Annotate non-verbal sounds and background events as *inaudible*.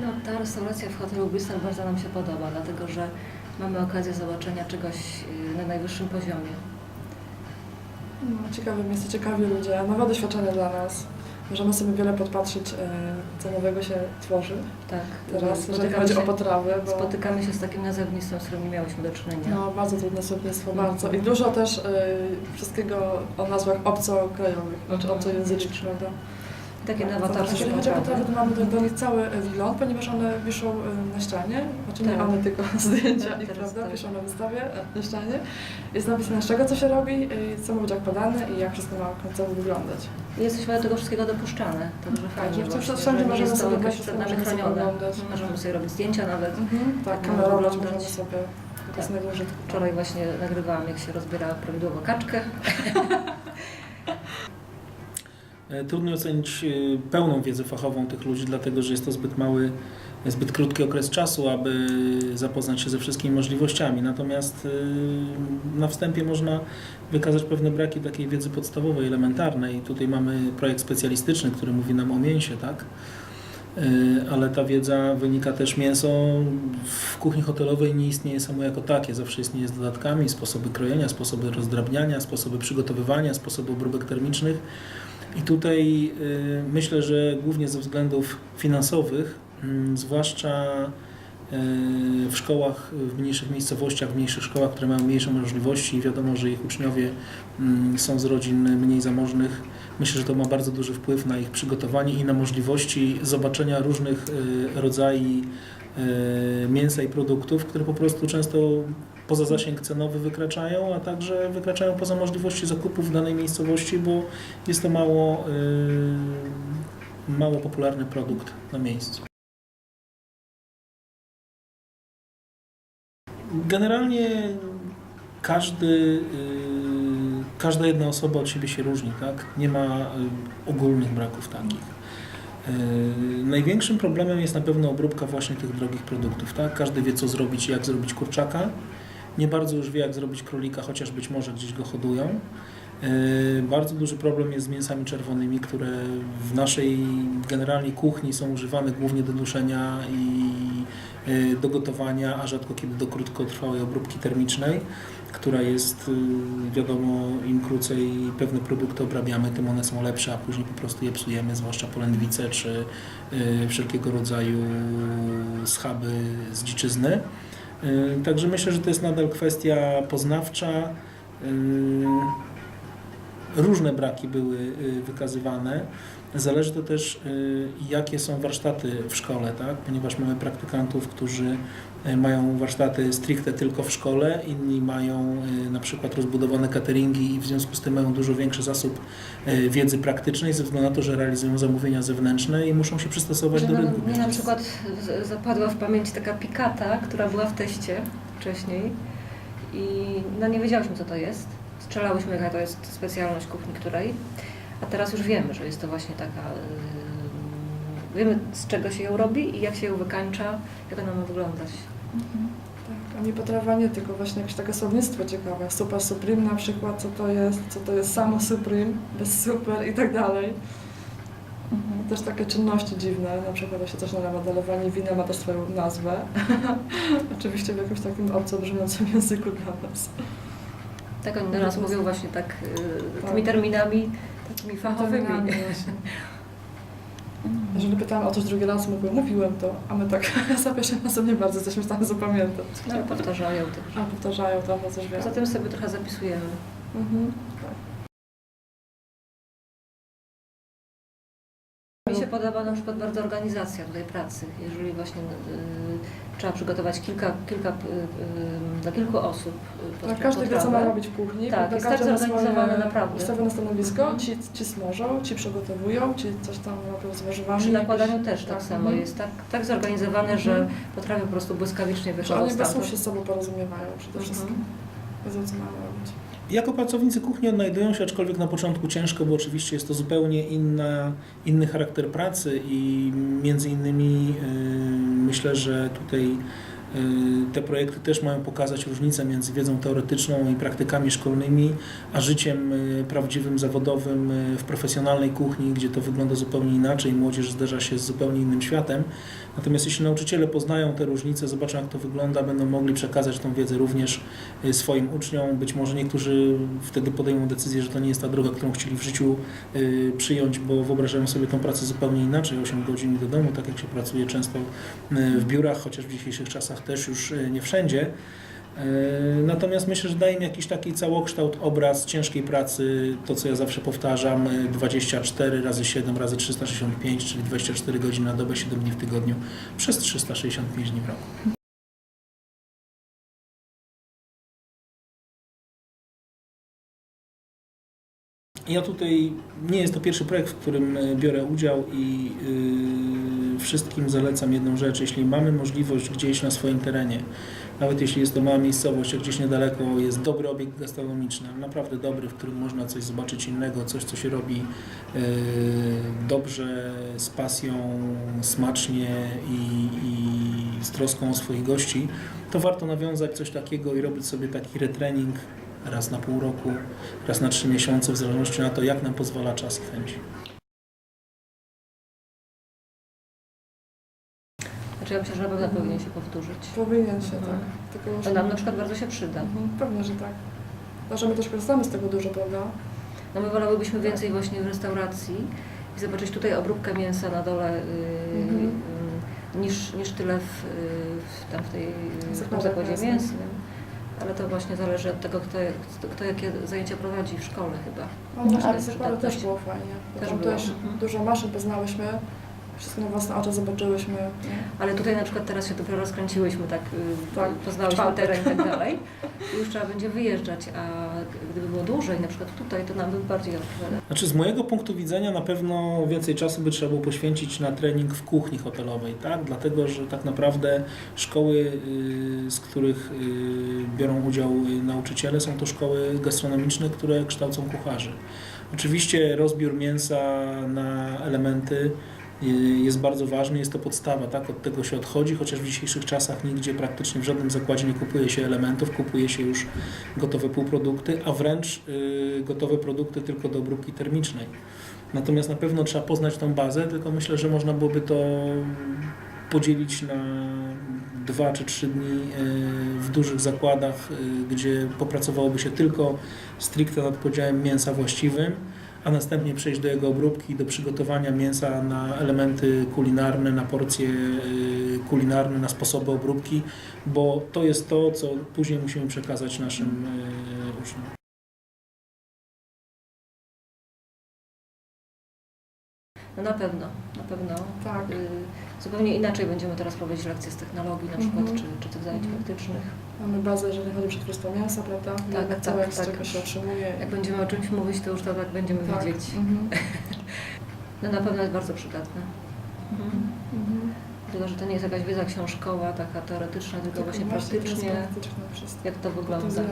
No, ta restauracja w hotelu Bristol bardzo nam się podoba, dlatego że mamy okazję zobaczenia czegoś y, na najwyższym poziomie. No, ciekawe miejsce, ciekawi ludzie, nowe doświadczenia dla nas. Możemy sobie wiele podpatrzeć, e, co nowego się tworzy Tak. teraz, jeżeli chodzi się, o potrawy. Bo... spotykamy się z takim nazewnictwem, z którym nie miałyśmy do czynienia. No, bardzo trudne słownictwo, Mhm. bardzo. I dużo też y, wszystkiego o nazwach obcokrajowych, znaczy Mhm. obcojęzycznych, prawda? Takie Tak, nowatorskie Jeżeli chodzi o potrawy. to mamy do, nich cały e, wgląd, ponieważ one wiszą e, na ścianie. Znaczy nie Tak. one, tylko *laughs* zdjęcia Tak, ich, prawda? tak. Wiszą na wystawie e, na ścianie. Jest napisane, z czego co się robi, co ma być podane i jak wszystko ma końcowo wyglądać. Jesteśmy do tego wszystkiego dopuszczane, także fajnie w- właśnie, wszędzie możemy sobie jakoś wejść, przed nami chronione. Możemy sobie robić zdjęcia nawet. Tak, No, kamerować oglądać. możemy sobie. Tak. Wczoraj właśnie nagrywałam, jak się rozbiera prawidłowo kaczkę. *laughs* E, Trudno ocenić e, pełną wiedzę fachową tych ludzi, dlatego że jest to zbyt mały, zbyt krótki okres czasu, aby zapoznać się ze wszystkimi możliwościami. Natomiast e, na wstępie można wykazać pewne braki takiej wiedzy podstawowej, elementarnej. Tutaj mamy projekt specjalistyczny, który mówi nam o mięsie, tak? Ale ta wiedza wynika też mięso w kuchni hotelowej nie istnieje samo jako takie, zawsze istnieje z dodatkami, sposoby krojenia, sposoby rozdrabniania, sposoby przygotowywania, sposoby obróbek termicznych. I tutaj y, myślę, że głównie ze względów finansowych, mm, zwłaszcza y, w szkołach, w mniejszych miejscowościach, w mniejszych szkołach, które mają mniejsze możliwości i wiadomo, że ich uczniowie mm, są z rodzin mniej zamożnych, myślę, że to ma bardzo duży wpływ na ich przygotowanie i na możliwości zobaczenia różnych y, rodzajów mięsa i produktów, które po prostu często poza zasięg cenowy wykraczają, a także wykraczają poza możliwości zakupu w danej miejscowości, bo jest to mało, y, mało popularny produkt na miejscu. Generalnie każdy, y, każda jedna osoba od siebie się różni, tak? Nie ma y, ogólnych braków takich. Yy, Największym problemem jest na pewno obróbka właśnie tych drogich produktów. Tak? Każdy wie, co zrobić, jak zrobić kurczaka. Nie bardzo już wie, jak zrobić królika, chociaż być może gdzieś go hodują. Yy, Bardzo duży problem jest z mięsami czerwonymi, które w naszej generalnie kuchni są używane głównie do duszenia i yy, do gotowania, a rzadko kiedy do krótkotrwałej obróbki termicznej, która jest, yy, wiadomo, im krócej pewne produkty obrabiamy, tym one są lepsze, a później po prostu je psujemy, zwłaszcza polędwice czy wszelkiego rodzaju schaby z dziczyzny. Yy, Także myślę, że to jest nadal kwestia poznawcza. Różne braki były yy, wykazywane. Zależy to też, yy, jakie są warsztaty w szkole, tak? ponieważ mamy praktykantów, którzy yy, mają warsztaty stricte tylko w szkole, inni mają na przykład rozbudowane cateringi i w związku z tym mają dużo większy zasób wiedzy praktycznej ze względu na to, że realizują zamówienia zewnętrzne i muszą się przystosować do rynku. mnie na przykład zapadła w pamięć taka pikata, która była w teście wcześniej i no nie wiedziałyśmy co to jest. Strzelałyśmy jaka to jest specjalność kuchni której, a teraz już wiemy, że jest to właśnie taka... Yy, wiemy z czego się ją robi i jak się ją wykańcza, jak ona ma wyglądać. Tak, a mi potrawa nie tylko właśnie jakieś takie słownictwo ciekawe. Super Supreme na przykład, co to jest, co to jest samo Supreme, bez super i tak dalej. Też takie czynności dziwne, na przykład właśnie coś na modelowanie wina ma też swoją nazwę. *laughs* Oczywiście w jakimś takim obco brzmiącym języku dla nas. Tak oni do nas mówią właśnie tak yy, tymi terminami takimi fachowymi. Terminami. Jeżeli pytałam o coś drugi raz, mówię, mówiłem to, a my tak *laughs* za pierwszym razem nie bardzo jesteśmy w stanie zapamiętać. No, powtarzają też. A powtarzają to, coś wiem. Poza tym sobie trochę zapisujemy. Mhm. Mi się podoba na przykład bardzo organizacja tutaj pracy. Jeżeli właśnie y, trzeba przygotować kilka, kilka, y, y, dla kilku osób y, Tak, potra- każdy wie, co ma robić w kuchni. Tak, jest tak Każdy ma zorganizowane swoje naprawdę. Ustawione stanowisko, ci, ci smażą, ci przygotowują, ci coś tam robią z warzywami. Przy nakładaniu też tak, tak, samo mhm. jest tak, tak zorganizowane, że Mhm. potrafię po prostu błyskawicznie wychodzą oni słów stamtąd. się z sobą porozumiewają przede Mhm. wszystkim. Wiedzą, co mają robić. Jako pracownicy kuchni odnajdują się, aczkolwiek na początku ciężko, bo oczywiście jest to zupełnie inna, inny charakter pracy i między innymi yy, myślę, że tutaj Y, Te projekty też mają pokazać różnicę między wiedzą teoretyczną i praktykami szkolnymi, a życiem y, prawdziwym, zawodowym y, w profesjonalnej kuchni, gdzie to wygląda zupełnie inaczej. Młodzież zderza się z zupełnie innym światem. Natomiast jeśli nauczyciele poznają te różnice, zobaczą jak to wygląda, będą mogli przekazać tą wiedzę również y, swoim uczniom. Być może niektórzy wtedy podejmą decyzję, że to nie jest ta droga, którą chcieli w życiu y, przyjąć, bo wyobrażają sobie tą pracę zupełnie inaczej, 8 godzin do domu, tak jak się pracuje często y, w biurach, chociaż w dzisiejszych czasach też już y, nie wszędzie. Y, Natomiast myślę, że daje mi jakiś taki całokształt, obraz ciężkiej pracy, to co ja zawsze powtarzam, y, 24 razy 7 razy 365, czyli 24 godziny na dobę, 7 dni w tygodniu, przez 365 dni w roku. Ja tutaj, nie jest to pierwszy projekt, w którym e, biorę udział i yy, wszystkim zalecam jedną rzecz. Jeśli mamy możliwość gdzieś na swoim terenie, nawet jeśli jest to mała miejscowość, a gdzieś niedaleko jest dobry obiekt gastronomiczny, naprawdę dobry, w którym można coś zobaczyć innego, coś, co się robi yy, dobrze, z pasją, smacznie i, i z troską o swoich gości, to warto nawiązać coś takiego i robić sobie taki retrening raz na pół roku, raz na trzy miesiące, w zależności na to, jak nam pozwala czas i chęć. Znaczy ja myślę, że na pewno powinien się powtórzyć. Powinien się, Mhm. tak. Tylko To nam na przykład bardzo się przyda. Mhm, Pewnie, że tak. A że my też korzystamy z tego dużo, prawda? No my wolałybyśmy więcej właśnie w restauracji i zobaczyć tutaj obróbkę mięsa na dole yy, Mhm. yy, niż, niż tyle w, yy, w, tam w tej w tym zakładzie mięsnym. Ale to właśnie zależy od tego, kto, kto, jakie zajęcia prowadzi w szkole chyba. No właśnie, Ale w zakładzie przydatność. też było fajnie. Też tam było, też mhm. dużo maszyn poznałyśmy, wszystko na własne oczy zobaczyłyśmy. Nie? Ale tutaj na przykład teraz się dopiero rozkręciłyśmy, tak, yy, Tak, poznałyśmy czwartek. teren i tak *laughs* dalej. I już trzeba będzie wyjeżdżać, a gdyby było dłużej, na przykład tutaj, to nam by bardziej odpowiadało. Znaczy z mojego punktu widzenia na pewno więcej czasu by trzeba było poświęcić na trening w kuchni hotelowej, tak? Dlatego, że tak naprawdę szkoły, y, z których y, biorą udział y, nauczyciele, są to szkoły gastronomiczne, które kształcą kucharzy. Oczywiście rozbiór mięsa na elementy y, jest bardzo ważny, jest to podstawa, tak? Od tego się odchodzi, chociaż w dzisiejszych czasach nigdzie praktycznie w żadnym zakładzie nie kupuje się elementów, kupuje się już gotowe półprodukty, a wręcz y, gotowe produkty tylko do obróbki termicznej. Natomiast na pewno trzeba poznać tą bazę, tylko myślę, że można byłoby to podzielić na dwa czy trzy dni y, w dużych zakładach, y, gdzie popracowałoby się tylko stricte nad podziałem mięsa właściwym, a następnie przejść do jego obróbki, do przygotowania mięsa na elementy kulinarne, na porcje y, kulinarne, na sposoby obróbki, bo to jest to, co później musimy przekazać naszym y, uczniom. No na pewno, na pewno. Tak. Zupełnie inaczej będziemy teraz prowadzić lekcje z technologii na przykład, Mhm. czy, czy tych zajęć praktycznych. Mamy bazę, jeżeli chodzi o przetwórstwo mięsa, prawda? Tak, co tak, jak z tak. czego się otrzymuje. Jak będziemy o czymś mówić, to już to tak będziemy tak. wiedzieć. Mhm. *laughs* No na pewno jest bardzo przydatne. Mhm. Tylko, że to nie jest jakaś wiedza książkowa, taka teoretyczna, tylko, właśnie to jest praktycznie, praktyczne wszystko. jak to wygląda. Tak.